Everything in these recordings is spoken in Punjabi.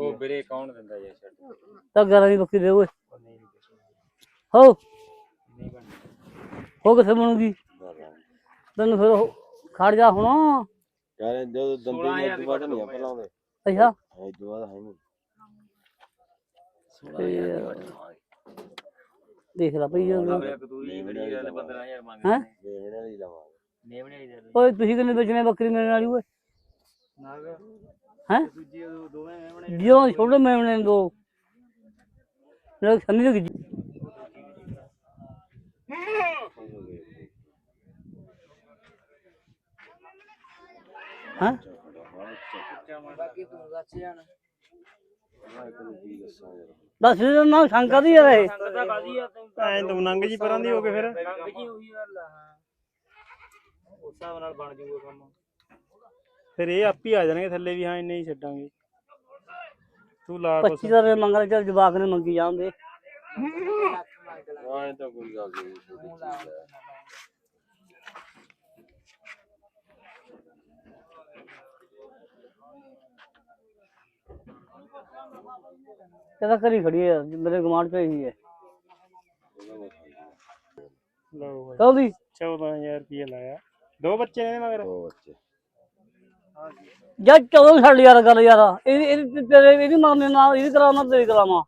ਉਹ ਵੀਰੇ ਕੌਣ ਦਿੰਦਾ ਯਾਰ ਛੱਡ ਤਾਂ 11 ਦੀ ਬੱਕਰੀ ਦੇ ਓਏ। ਹੋ। ਹੋ ਕਿੱਥੇ ਬਣੂਗੀ? ਤੈਨੂੰ ਫਿਰ ਉਹ ਖੜ ਜਾ ਹੁਣ। ਯਾਰ ਜਦੋਂ ਦੰਦੀ 16,000 ਨੇ ਦੁਬਾਰਾ ਨਹੀਂ ਆਪਾਂ ਲਾਉਂਦੇ ਅੱਛਾ। ਇਹ ਦੁਬਾਰਾ ਹੈ ਨਹੀਂ। ਦੇਖ ਲੈ ਭਈ ਉਹ- ਇੱਕ ਤੂੰ ਹੀ ਬੜੀ ਗੱਲ 15000 ਮੰਗ ਹੈਂ? ਵੇਖਣਾ ਨਹੀਂ ਲਵਾਂਗੇ। ਨੇਵਣੇ ਵਾਲੀ ਦੇ ਓਏ ਤੁਸੀਂ ਕਿੰਨੇ ਵੇਚਣੇ ਬੱਕਰੀ ਮੇਰੇ ਵਾਲੀ ਓਏ? ਨਾਗ ਹੈਂ? ਦੂਜੀ ਉਹ ਦੋਵੇਂ ਛੋੜੇ ਮੈਵਣੇ ਨੇ ਦੋ ਮੇਰੇ ਸੰਨੀ ਲੱਗੀ ਹਾਂ ਦੱਸ ਦੇ ਨਾ ਸ਼ੰਕਾ ਦੀ ਤੈਨੂੰ ਐਂ ਤਾਂ ਨੰਗ ਜੀ ਪਰਾਂ ਦੀ ਹੋ ਕੇ ਫਿਰ ਰੰਗ ਜੀ ਹੋਈ ਗੱਲ ਆ ਹਾਂ ਉਸ ਹਿਸਾਬ ਨਾਲ ਬਣ ਜੂਗਾ ਕੰਮ ਫਿਰ ਇਹ ਆਪ ਹੀ ਆ ਜਾਣਗੇ ਥੱਲੇ ਵੀ ਹਾਂ ਇੰਨੇ ਹੀ ਛੱਡਾਂਗੇ ਤੂੰ ਲਾ ਕੁਛ 25 ਦਾ ਮੰਗਲ ਚੱਲ ਜਵਾਕ ਨੇ ਮੰਗੀ ਜਾਂਦੇ ਹਾਂ ਇਹ ਤਾਂ ਕੋਈ ਗੱਲ ਨਹੀਂ ਛੋਟੀ ਚੀਜ਼ ਹੈ ਕਹਿੰਦਾ ਘਰੀ ਖੜੀ ਹੈ ਮੇਰੇ ਗਮਾਂਡ ਚ ਹੀ ਹੈ ਲਓ ਬਾਈ ਕਹੋ ਵੀ 14000 ਰੁਪਏ ਲਾਇਆ ਦੋ ਬੱਚੇ ਨੇ ਇਹਦੇ ਮਗਰ ਉਹ ਬੱਚੇ ਜਦ ਚੌਦੋਂ ਛੱਡ ਯਾਰ ਗੱਲ ਯਾਰ ਇਹ ਇਹ ਤੇਰੇ ਇਹਦੀ ਮਾਮੇ ਨਾਲ ਇਹਦੀ ਕਰਾਵਾਂ ਤੇਰੀ ਕਰਾਵਾਂ।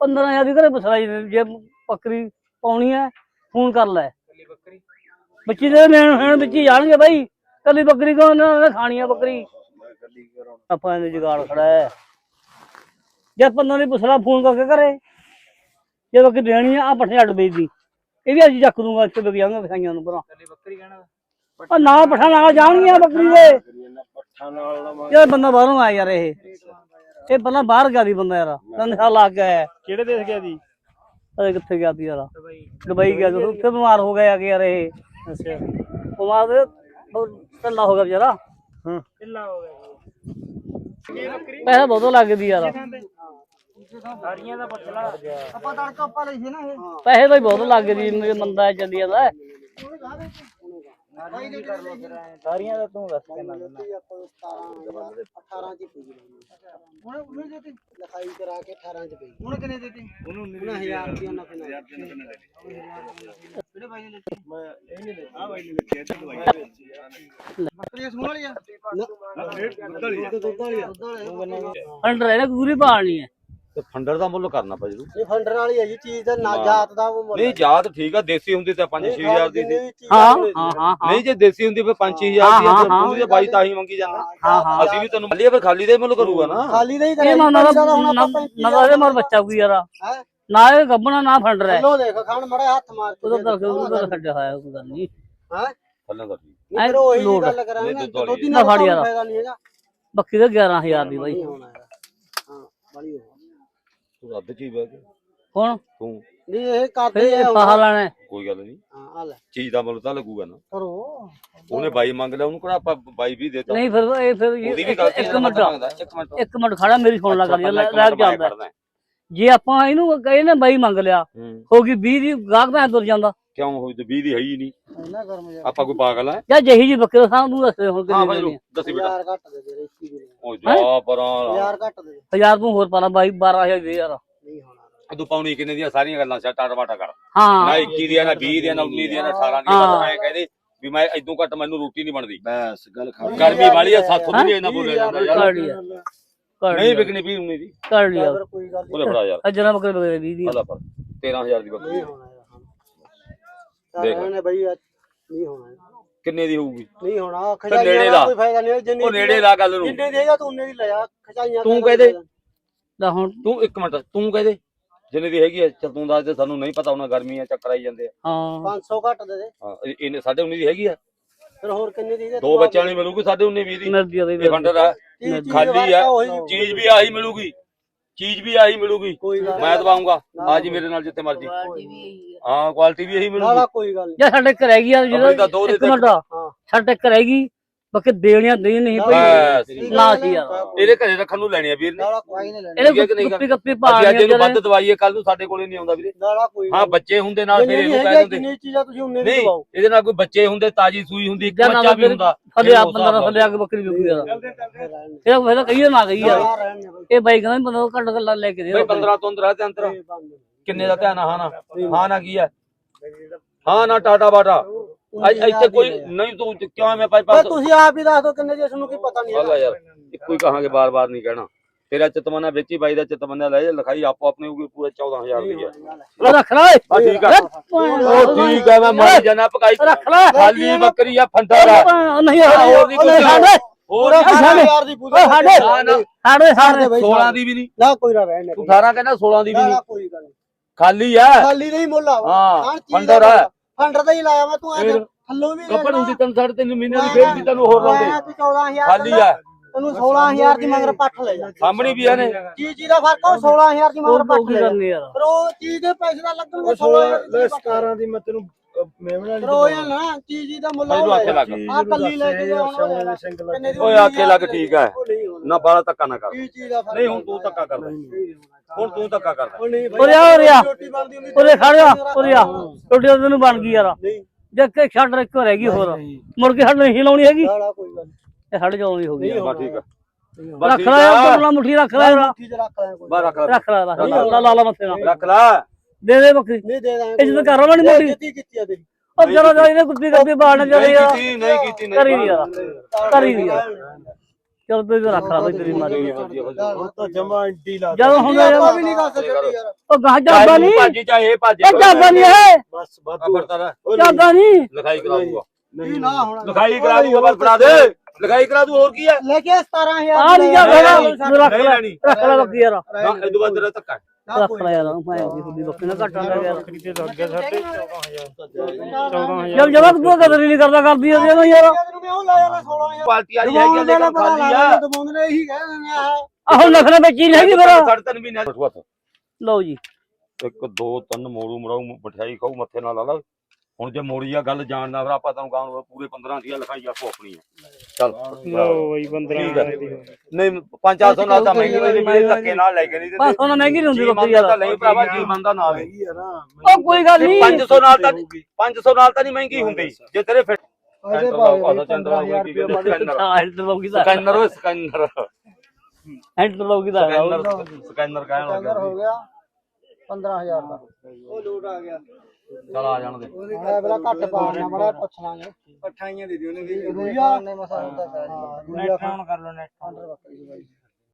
15000 ਦੀ ਘਰੇ ਬਸਰਾਈ ਜੇ ਬੱਕਰੀ ਪਾਉਣੀ ਹੈ ਫੋਨ ਕਰ ਲੈ। ਬੱਚੀ ਦੇ ਮੈਂ ਹੁਣ ਬੱਚੀ ਜਾਣਗੇ ਬਾਈ। ਕੱਲੀ ਬੱਕਰੀ ਕੋ ਉਹਨਾਂ ਨੇ ਖਾਣੀ ਆ ਬੱਕਰੀ? ਆਪਾਂ ਇਹਦੇ ਜੁਗਾੜ ਖੜਾ ਹੈ। ਜੇ ਪੰਨਾਂ ਦੀ ਪੁੱਛਣਾ ਫੋਨ ਕਰਕੇ ਕਰੇ ਜੇ ਬੱਕਰੀ ਦੇਣੀ ਆ ਆ ਪੱਠੇ ਅੱਡ ਵੇਚਦੀ ਇਹ ਵੀ ਅੱਜ ਚੱਕ ਦੂੰਗਾ ਇੱਥੇ ਵਿਕਿਆਂਗਾ ਵਿਖਾਈਆਂ ਨੂੰ ਭਰਾ। ਕੱਲੀ ਬੱਕਰੀ ਕਹਿਣਾ ਆ ਨਾਲ ਪੱਠਾ ਨਾਲ ਜਾਣਗੀਆਂ ਬੱਕਰੀ ਦੇ। ਨਾਲ ਲਵਾਂਗੇ ਇਹ ਬੰਦਾ ਬਾਹਰੋਂ ਆਇਆ ਯਾਰ ਇਹ। ਇਹ ਬੰਦਾ ਬਾਹਰ ਗਿਆ ਦੀ ਬੰਦਾ ਯਾਰ। ਲੱਗ ਗਿਆ ਹੈ ਕਿਹੜੇ ਦੇਸ਼ ਗਿਆ ਦੀ ਅਰੇ ਕਿੱਥੇ ਗਿਆ ਸੀ ਯਾਰ? ਦੁਬਈ। ਗਿਆ ਜਦੋਂ ਉੱਥੇ ਬਿਮਾਰ ਹੋ ਗਿਆ ਕਿ ਯਾਰ ਇਹ। ਅੱਛਾ। ਬਿਮਾਰ ਦੇ ਬਹੁਤ ਢੱਲਾ ਹੋ ਗਿਆ ਵਿਚਾਰਾ। ਹਾਂ। ਢਿੱਲਾ ਹੋ ਗਿਆ ਪੈਸਾ ਬਹੁਤ ਲੱਗਦੀ ਯਾਰ। ਸਾਰੀਆਂ ਦਾ ਪਤਲਾ ਪੈਸੇ ਤਾਂ ਬਹੁਤ ਲੱਗ ਗਏ ਜੀ ਮੇਰੇ ਮੰਦਾ ਚੱਲੀ ਜਾਂਦਾ। ਸਾਰੀਆਂ ਦਾ ਤੂੰ ਦੱਸ ਕਿੰਨਾ ਦਿੰਦਾ ਲਿਖਾਈ ਕਰਾ ਕੇ 18 ਚ ਪਈ। ਹੁਣ ਕਿੰਨੇ ਦਿੱਤੇ? ਉਹਨੂੰ 1000 ਰੁਪਏ ਉਹਨਾਂ ਕੋਲ ਕਿਹੜੇ ਬਾਈ ਨੇ ਲਿੱਤੀ ਮੈਂ ਇਹ ਨਹੀਂ ਲਿੱਤੀ ਆ ਬਾਈ ਨੇ ਲਿੱਤੀ ਇਹ ਦਵਾਈ ਸੂਣ ਨਾ। ਦੁੱਧ ਵਾਲੀ ਦੁੱਧ ਵਾਲੀ ਅੰਡਰ ਇਹਨੇ ਪੂਰੀ ਪਾਲਣੀ ਹੈ। ਤੇ ਫੰਡਰ ਦਾ ਮੁੱਲ ਕਰਨਾ ਪੈ ਜਰੂ ਇਹ ਫੰਡਰ ਵਾਲੀ ਹੈ ਜੀ ਚੀਜ਼ ਦਾ ਨਾ ਜਾਤ ਦਾ ਉਹ ਮੁੱਲ ਨਹੀਂ ਜਾਤ ਠੀਕ ਆ ਦੇਸੀ ਹੁੰਦੀ ਤਾਂ 5-6000 ਦੀ ਸੀ। ਹਾਂ ਹਾਂ ਹਾਂ। ਨਹੀਂ ਜੇ ਦੇਸੀ ਹੁੰਦੀ ਫਿਰ 5-6000 ਦੀ ਹਾਂ, ਆ ਫਿਰ ਪੂਰੀ ਬਾਈ ਤਾਂ ਹੀ ਮੰਗੀ ਜਾਂਦਾ। ਹਾਂ ਹਾਂ ਅਸੀਂ ਵੀ ਤੈਨੂੰ ਮੱਲੀਏ ਫਿਰ ਖਾਲੀ ਦੇ ਮੁੱਲ ਕਰੂਗਾ ਨਾ। ਖਾਲੀ ਦਾ ਹੀ ਇਹ ਕਰਿਆ ਨਾ ਨਾ ਤਾਂ ਨਾ ਮਰ ਬੱਚਾ ਕੋਈ ਯਾਰ। ਹੈ? ਨਾ ਇਹ ਗੱਬਣਾ ਨਾ ਫੰਡਰ ਹੈ। ਲੋ ਦੇਖ ਖਾਣ ਮੜਾ ਹੱਥ ਮਾਰ ਕੇ ਉਹਦਾ ਕਰਕੇ ਉਹਦਾ ਛੱਡਿਆ ਹੋਇਆ ਕੋਈ ਗੱਲ ਨਹੀਂ। ਹੈ? ਥੱਲੇ ਦਾ ਠੀਕ ਨਹੀਂ ਫਿਰ ਉਹੀ। ਗੱਲ ਕਰਾਂਗੇ ਨਹੀਂ, ਦੁੱਧ ਹੀ। ਨਾ ਫੜ ਯਾਰ। ਫਾਇਦਾ ਨਹੀਂ ਹੈਗਾ। ਬੱਕੀ ਦਾ 11000 ਦੀ ਬਾਈ। ਨਹੀਂ ਹਾਂ ਬੜੀ ਹੋ ਤੂੰ ਚ ਹੀ ਬਹਿ ਕੇ ਹੁਣ ਤੂੰ। ਨਹੀਂ ਇਹ ਫਿਰ ਕਰਦੇ ਇਹ ਆ ਫਾਹਾ ਲੈਣਾ ਹੈ। ਕੋਈ ਗੱਲ ਨਹੀਂ। ਹਾਂ ਆ ਲੈ। ਚੀਜ਼ ਦਾ ਮੁੱਲ ਤਾਂ ਲੱਗੂਗਾ ਨਾ। ਕਰੋ। ਉਹਨੇ ਬਾਈ ਮੰਗ ਲਿਆ ਉਹਨੂੰ ਕਿਹੜਾ ਆਪਾਂ ਬਾਈ ਵੀ ਦੇਤਾ? ਨਹੀਂ ਫਿਰ ਇਹ ਫਿਰ ਉਹਦੀ ਵੀ ਇੱਕ- ਗਲਤੀ ਇੱਕ ਹੈ, ਮਿੰਟ ਮੰਗਦਾ, ਇੱਕ ਮਿੰਟ ਇੱਕ ਮਿੰਟ ਖੜਾ ਮੇਰੀ ਸੁਣ ਲੈ ਗੱਲ ਲੈ ਲੈ। ਜੇ ਆਪਾਂ ਇਹਨੂੰ ਕਹੇ ਨਾ ਬਾਈ ਮੰਗ ਲਿਆ ਹੂੰ। ਹੋ ਗਈ 20 ਦੀ ਗਾਹਕ ਭੈਣ ਤੁਰ ਜਾਂਦਾ। ਕਿਉਂ? ਹੋਈ ਤੇ 20 ਦੀ ਹੈ ਹੀ ਨਹੀਂ। ਇਹਨਾਂ ਗਰਮ ਯਾਰ ਆਪਾਂ ਕੋਈ ਪਾਗਲ ਹੈ ਜਾਂ ਜਿਹੀ ਜੀ ਬੱਕਰੇ ਸਾਹ ਨੂੰ ਦੱਸੇ ਹੁਣ ਹਾਂ ਭਾਈ ਦੱਸੀ ਬੇਟਾ। ਯਾਰ ਘੱਟ ਦੇ ਦੇ ਇੱਕੀ ਦੇ ਉਹ ਜਾ ਪਰਾਂ ਯਾਰ ਘੱਟ ਦੇ ਦੇ। ਹਜ਼ਾਰ ਤੂੰ ਹੋਰ ਪਾਲਾ ਬਾਈ 12000 ਦੇ ਯਾਰ ਨਹੀਂ ਹੋਣਾ। ਤੂੰ ਪਾਉਣੀ ਕਿੰਨੇ ਦੀਆਂ? ਸਾਰੀਆਂ ਗੱਲਾਂ ਛੱਡ ਟਾਟਾ ਕਰ। ਹਾਂ। ਨਾ 21 ਦੀਆਂ ਨਾ 20 ਦੀਆਂ ਨਾ 19 ਦੀਆਂ ਨਾ 18 ਦੀਆਂ ਮੈਂ ਕਹਦੇ ਵੀ ਮੈਂ ਇਦੋਂ ਘੱਟ ਮੈਨੂੰ ਰੋਟੀ ਨਹੀਂ ਬਣਦੀ। ਬਸ ਗੱਲ ਖਾ ਗਰਮੀ ਵਾਲੀ ਆ ਸਾਥੋਂ ਨਹੀਂ ਇਹਨਾਂ ਬੋਲਿਆ ਜਾਂਦਾ ਯਾਰ। ਕਰ ਨਹੀਂ ਲਿਆ ਵਿਕਣੀ ਵੀ ਉਨੀ ਦੀ। ਕਰ ਲਿਆ ਫਿਰ ਕੋਈ ਗੱਲ ਉਹਦੇ ਫੜਾ ਯਾਰ। ਅਜਨਾ ਬੱਕਰੇ ਬੱਕਰੇ 20 ਦੀ ਹਲਾ ਪਰ 13000 ਦੀ ਬੱਕਰੀ। ਨਹੀਂ ਹੋਣਾ ਯਾਰ ਸਾਰਿਆਂ ਨੇ ਬਈ ਅੱਜ ਨਹੀਂ ਹੋਣਾ ਯਾਰ। ਕਿੰਨੇ ਦੀ ਹੋਊਗੀ? ਨਹੀਂ ਹੋਣਾ ਨੇੜੇ ਖਜਾਈਆਂ ਲਾ। ਦਾ ਕੋਈ ਫਾਇਦਾ ਨਹੀਂ ਜਿੰਨੀ ਉਹ ਨੇੜੇ ਲਾ ਗੱਲ ਨੂੰ। ਜਿੰਨੇ ਦੇਗਾ ਤੂੰ ਉਨੇ ਦੀ ਲੈ ਜਾ ਖਜਾਈਆਂ ਤੂੰ ਦਾ ਕਹਿ ਦੇ। ਦਾ ਹੁਣ ਤੂੰ ਇੱਕ ਮਿੰਟ ਤੂੰ ਕਹਦੇ? ਜਿੰਨੇ ਦੀ ਹੈਗੀ ਆ ਚੱਲ ਤੂੰ ਦੱਸ ਦੇ ਸਾਨੂੰ ਨਹੀਂ ਪਤਾ ਉਹਨਾਂ ਗਰਮੀ ਆ ਚੱਕਰ ਆਈ ਜਾਂਦੇ ਆ। ਹਾਂ। 500 ਘੱਟ ਦੇ ਦੇ। ਹਾਂ ਇਹ- ਇਹਨੇ ਸਾਡੇ 19 ਦੀ ਹੈਗੀ ਆ। ਫਿਰ ਹੋਰ ਕਿੰਨੇ ਦੀ ਦੇ ਦੋ ਬੱਚਿਆਂ ਨੂੰ ਮਿਲੂਗੀ ਸਾਡੇ 19 20 ਦੀ। ਮਿਲਦੀ ਆ ਬਈ ਇਹ ਫੰਡਰ ਆ। ਖਾਲੀ ਆ ਚੀਜ਼ ਵੀ ਆਹੀ ਮਿਲੂਗੀ ਚੀਜ਼ ਵੀ ਆਹੀ ਮਿਲੂਗੀ। ਕੋਈ ਗੱਲ ਮੈਂ ਦਵਾਉਂਗਾ ਆ ਜੀ ਮੇਰੇ ਨਾਲ ਜਿੱਥੇ ਮਰਜ਼ੀ। ਹਾਂ ਕੁਆਲਿਟੀ ਵੀ ਇਹੀ ਮਿਲੂਗੀ ਨਾ ਕੋਈ ਗੱਲ ਨਹੀਂ। ਜਾਂ ਸਾਡੇ ਘਰ ਹੈਗੀ ਦੋ ਜਿਹੜਾ ਇੱਕ ਮਿੰਟ ਹਾਂ। ਸਾਡੇ ਘਰ ਹੈਗੀ ਬਾਕੀ ਦੇਣੀਆਂ ਦੇ ਨਹੀਂ ਪਈ ਬਸ। ਨਾ ਸੀ ਯਾਰ ਇਹਦੇ ਘਰੇ ਰੱਖਣ ਨੂੰ ਲੈਣੇ ਆ ਵੀਰ। ਨੇ ਨਾਲਾ ਕੋਈ ਨਹੀਂ ਲੈਣਾ। ਇਹਨੇ ਠੀਕ ਹੈ ਕਿ ਨਹੀਂ ਗੁੱਪੀ ਗੱਪੀ ਅਸੀਂ ਅੱਜ ਇਹਨੂੰ ਵੱਧ ਦਵਾਈਏ ਕੱਲ ਨੂੰ ਸਾਡੇ ਕੋਲੇ ਨਹੀਂ ਆਉਂਦਾ ਵੀਰੇ। ਨਾਲਾ ਕੋਈ ਹਾਂ ਬੱਚੇ ਹੁੰਦੇ ਨਾਲ ਫਿਰ ਇਹਨੂੰ ਕਹਿ ਦਿੰਦੇ। ਜਿੰਨੀ ਚੀਜ਼ਾਂ ਤੁਸੀਂ ਉਹਨੇ ਨਹੀਂ ਇਹਦੇ ਨਾਲ ਕੋਈ ਬੱਚੇ ਹੁੰਦੇ ਤਾਜੀ ਸੂਈ ਹੁੰਦੀ ਇੱਕ ਜਾਂ ਨਾ ਬੱਚਾ ਵੀ ਫਿਰ ਹੁੰਦਾ। ਥੱਲੇ ਆ ਬੰਦਾ ਥੱਲੇ ਆ। ਕੇ ਬੱਕਰੀ ਵਿਕੂ ਯਾਰ ਇਹਦਾ ਫਿਰ ਕਹੀਏ ਨਾ ਗਈ ਯਾਰ ਦੇ ਇਹ ਬਾਈ ਕਹਿੰਦਾ ਬੰਦਾ ਘੱਟ ਗੱਲਾਂ ਲੈ ਕੇ ਦੇ ਬਈ 15 ਤੋਂ ਅੰਦਰ ਆ ਤੇ ਅੰਦਰ ਕਿੰਨੇ ਦਾ ਧਿਆਨ ਆ ਹਾਂ ਨਾ? ਹਾਂ ਨਾ ਕੀ ਹੈ ਹਾਂ ਨਾ ਟਾਟਾ ਬਾਟਾ। ਅੱਜ ਇੱਥੇ ਕੋਈ ਨਹੀਂ ਤੂੰ ਕਿਉਂ ਮੈਂ ਪੰਜ ਬਸ ਪੰਜ ਤੁਸੀਂ ਆਪ ਹੀ ਦੱਸ ਦਿਓ ਕਿੰਨੇ ਦੀ ਸਾਨੂੰ ਕੀ ਪਤਾ ਨਹੀਂ ਅੱਲਾ ਯਾਰ ਇੱਕੋ ਹੀ ਕਹਾਂਗੇ ਬਾਰ-ਬਾਰ ਨਹੀਂ ਕਹਿਣਾ। ਤੇਰਾ ਚਿਤਮਨਾ ਵਿੱਚ ਬਾਈ ਦਾ ਚਿਤਮਨਾ ਲੈ ਜਾ ਲਿਖਾਈ ਆਪੋ ਆਪਣੇ ਹੋਊਗੀ ਪੂਰਾ 14000 ਦੀ ਹੈ ਉਹ ਰੱਖ ਲੈ ਠੀਕ ਆ। ਉਹ ਠੀਕ ਆ ਮੈਂ ਮਾਰੀ ਜਾਣਾ ਪਕਾਈ ਰੱਖ ਲੈ ਖਾਲੀ ਬੱਕਰੀ ਆ ਆ। ਉਹ ਨਹੀਂ ਹੋਰ ਨਹੀਂ। ਸਾਡੇ ਹੋਰ। ਸਾਡੇ ਯਾਰ ਦੀ ਓਏ ਪੂਜਾ ਸਾਡੇ ਸਾਡੇ ਸਾਡੇ 16 ਦੀ ਵੀ ਨਹੀਂ। ਨਾ ਕੋਈ ਨਾ ਰਹਿਣ ਦੇ। ਤੂੰ 18 ਕਹਿੰਦਾ 16 ਦੀ ਵੀ ਨਹੀਂ। ਕੋਈ ਗੱਲ ਖਾਲੀ ਆ। ਖਾਲੀ ਨਹੀਂ ਮੁੱਲ ਆ। ਹਾਂ ਫੰਡਰ ਆ। ਫੰਡਰ ਦਾ ਹੀ ਲਾਇਆ ਮੈਂ ਤੂੰ ਅੱਜ ਫਿਰ? ਥੱਲੋਂ ਵੀ ਕੱਪੜ ਹੁੰਦੀ ਤੈਨੂੰ ਸਾਢੇ ਤਿੰਨ ਮਹੀਨੇ ਦੀ ਫੇਰ ਵੀ ਤੈਨੂੰ ਹੋਰ ਲਾਉਂਦੇ। ਤੂੰ 14000 ਖਾਲੀ ਆ। ਤੈਨੂੰ 16000 ਦੀ ਮਗਰ ਪੱਠ ਲੈ ਜਾ। ਸਾਹਮਣੇ ਵੀ ਆ ਨੇ। ਚੀਜ਼ ਚੀਜ਼ ਦਾ ਫ਼ਰਕ ਆ ਉਹ 16000 ਦੀ ਮਗਰ ਪੱਠ ਲੈ ਜਾ। ਯਾਰ। ਪਰ ਉਹ ਚੀਜ਼ ਦੇ ਪੈਸੇ ਦਾ ਲੱਗਣਗੇ 16000 ਦੀ ਪੱਠ। ਦੀ ਮੈਂ ਤੈਨੂੰ ਮੇਵਣਾ ਪਰ ਉਹ ਯਾਰ ਨਾ ਚੀਜ਼ ਚੀਜ਼ ਦਾ ਮੁੱਲ ਮੈਨੂੰ ਆਖੇ ਲੱਗ। ਆ ਕੱਲੀ ਲੈ ਕੇ ਆਉਣਾ ਓਏ ਆਖੇ ਲੱਗ ਠੀਕ ਆ। ਨਾ ਬਾਲਾ ਧੱਕਾ ਨਾ ਕਰ। ਚੀਜ਼ ਚੀਜ਼ ਦਾ ਫ਼ਰਕ ਨਹੀਂ ਹੁਣ ਤੂੰ ਧੱਕਾ ਕਰਦਾ ਹੁਣ ਤੂੰ ਧੱਕਾ ਕਰਦਾ। ਉਹ ਨਹੀਂ ਉਰੇ ਆ ਉਰੇ ਆ। ਰੋਟੀ ਬਣਦੀ ਹੁੰਦੀ ਉਰੇ ਖੜ ਜਾ ਉਰੇ ਆ। ਟੋਟੀ ਤਾਂ ਤੈਨੂੰ ਬਣ ਗਈ ਯਾਰ। ਦੇਖ ਕੇ ਛੱਡ ਇੱਕ ਰਹਿ ਗਈ ਹੋਰ। ਮੁੜ ਕੇ ਛੱਡ ਨਹੀਂ ਲਾਉਣੀ ਹੈਗੀ। ਨਾਲਾ ਕੋਈ ਗੱਲ ਨਹੀਂ। ਇਹ ਸਾਡੇ ਜਾਉਣੀ ਹੋ ਗਈ ਬਸ ਠੀਕ ਆ। ਰੱਖ ਲੈ ਬੋਲਾ ਮੁੱਠੀ ਰੱਖ ਲੈ ਚੀਜ਼ ਰੱਖ ਲੈ ਬਸ ਰੱਖ ਲੈ। ਰੱਖ ਲੈ ਰੱਖ ਲੈ ਲਾ ਲਾ ਲਾ ਮੱਥੇ ਨਾਲ। ਰੱਖ ਲੈ। ਦੇ ਦੇ ਬੱਕਰੀ। ਨਹੀਂ ਦੇ ਦਾਂਗੇ ਇਹ ਜਦੋਂ ਕਰ ਰਵਾਂ ਨਹੀਂ ਮੋੜੀ ਕੀਤੀ ਕੀਤੀ ਆ ਤੇਰੀ। ਉਹ ਜਰਾ ਜਰਾ ਇਹਨੇ ਕੁੱਤੀ ਕਰਦੀ ਬਾਣ ਨਹੀਂ ਯਾਰ ਕੀਤੀ ਨਹੀਂ ਕੀਤੀ ਨਹੀਂ ਕਰੀ ਨਹੀਂ ਯਾਰ। ਕਰੀ ਨਹੀਂ ਯਾਰ। ਚਲ ਤੇ ਰੱਖ ਲੈ ਬਈ ਤੇਰੀ ਮਾਰੀ। ਉਹ ਤਾਂ ਜਮਾ ਐਂਟੀ ਲਾ ਜਦੋਂ ਹੁਣ ਆਪਾਂ ਵੀ ਨਹੀਂ ਕਰ ਸਕਦੇ ਯਾਰ। ਉਹ ਗਾਹ ਜਾਂਦਾ ਨਹੀਂ। ਭਾਜੀ ਚਾਹੇ ਭਾਜੀ ਉਹ ਜਾਂਦਾ ਨਹੀਂ ਇਹ। ਬਸ ਵਾਧੂ। ਜਾਂਦਾ ਨਹੀਂ। ਲਿਖਾਈ ਕਰਾ ਦੂਗਾ। ਨਹੀਂ ਨਾ ਹੋਣਾ। ਲਿਖਾਈ ਕਰਾ ਦੂਗਾ ਬਸ ਫੜਾ ਦੇ। ਲਿਖਾਈ ਕਰਾ ਦੂ ਹੋਰ ਕੀ ਹੈ? ਲੈ ਕੇ 17000 ਆ ਨਹੀਂ ਜਾ ਨਹੀਂ, ਰੱਖ ਨਹੀਂ। ਲੈ ਲੈਣੀ। ਰੱਖ ਲੈ ਬੱਕਰੀ ਯਾਰ। ਨਾ ਇਹ ਤੋਂ ਬਾਅਦ ਤੇਰਾ ਧੱਕਾ। ਰੱਖ ਲੈ ਯਾਰ ਮੈਂ ਦੀ ਖੁੱਦੀ ਬੱਕਰੀ ਨਾ ਘਟਾ ਲੈ ਯਾਰ ਬੱਕਰੀ ਤੇ ਲੱਗ ਗਿਆ ਸਾਡੇ 14000 ਜਦ ਜਮਾ ਤੂੰ ਕਦਰ ਨਹੀਂ ਕਰਦਾ ਕਰਦੀ ਉਹਦੇ ਨਾਲ ਯਾਰ। ਤੈਨੂੰ ਕਿਉਂ ਲਾਇਆ ਮੈਂ 16000 ਪਾਲਟੀ ਵਾਲੀ ਹੈਗੀ ਆ, ਲੇਕਿਨ ਖਾਲੀ ਆ। ਦਬਾਉਂਦੇ ਨੇ ਇਹੀ ਕਹਿ ਦਿੰਦੇ ਆ ਆਹੋ ਨਖਰੇ ਵਿੱਚ ਹੀ ਨਹੀਂ ਹੈਗੀ ਫਿਰ। ਸਾਢੇ ਤਿੰਨ ਮਹੀਨੇ। ਲਓ ਜੀ। ਇੱਕ ਦੋ ਤਿੰਨ ਮੋੜੂ ਮੜਾਉ ਮਠਿਆਈ ਖਾਊ ਮੱਥੇ ਨਾਲ ਲਾ ਲਾ। ਹੁਣ ਜੇ ਮੋੜੀ ਆ ਗੱਲ ਜਾਣਦਾ ਫਿਰ ਆਪਾਂ ਤੁਹਾਨੂੰ ਗਾਉਂ ਪੂਰੇ 15 ਦੀਆਂ ਲਿਖਾਈ ਆਪੋ ਆਪਣੀ ਚੱਲ। ਲਓ ਬਈ 15 ਠੀਕ ਹੈ ਨਹੀਂ 500 ਨਾਲ ਤਾਂ ਮਹਿੰਗੀ ਨਹੀਂ ਮੇਰੇ ਧੱਕੇ ਨਾਲ ਲੈ ਕੇ ਨਹੀਂ ਬਸ ਦਿੰਦੇ ਉਹਨਾਂ ਮਹਿੰਗੀ ਨਹੀਂ ਹੁੰਦੀ ਯਾਰ ਤਾਂ ਨਹੀਂ ਭਰਾਵਾ ਜੀ ਮੰਨਦਾ ਨਾ ਆਵੇ ਹੈਗੀ ਆ ਨਾ ਉਹ ਕੋਈ ਗੱਲ ਨਹੀਂ। 500 ਨਾਲ ਤਾਂ 500 500 ਨਾਲ ਤਾਂ ਨਹੀਂ ਮਹਿੰਗੀ ਹੁੰਦੀ। ਜੇ ਤੇਰੇ ਇਹਦੇ ਸਕੈਨਰ। ਕਹਿੰਦੇ ਸਕੈਨਰ ਹਾਂ ਹੈਂਡਲ ਲੋਗੀ ਦਾ ਸਕੈਨਰ ਸਕੈਨਰ ਲੋਗੀ ਦਾ ਕਹਿਣ ਹੋ ਗਿਆ 15000 ਦਾ। ਉਹ ਲੋਟ ਆ ਗਿਆ। ਚਲ ਆ ਜਾਣ ਦੇ। ਹੁਣ ਅਗਲਾ ਘੱਟ ਪਾਉਣਾ ਬੜਾ ਪੁੱਛ ਲਾਂਗੇ। ਪਠਾਈਆਂ ਦੇ ਦਿਓ ਨੇ ਵੀ ਰੂਈਆ? ਨੇ ਮਸਾ ਹੁੰਦਾ ਕਰ ਰੂਈਆ ਫੋਨ ਕਰ ਲੋ ਨੈਟ। ਬੱਕਰੀ ਦੀ ਬਾਈ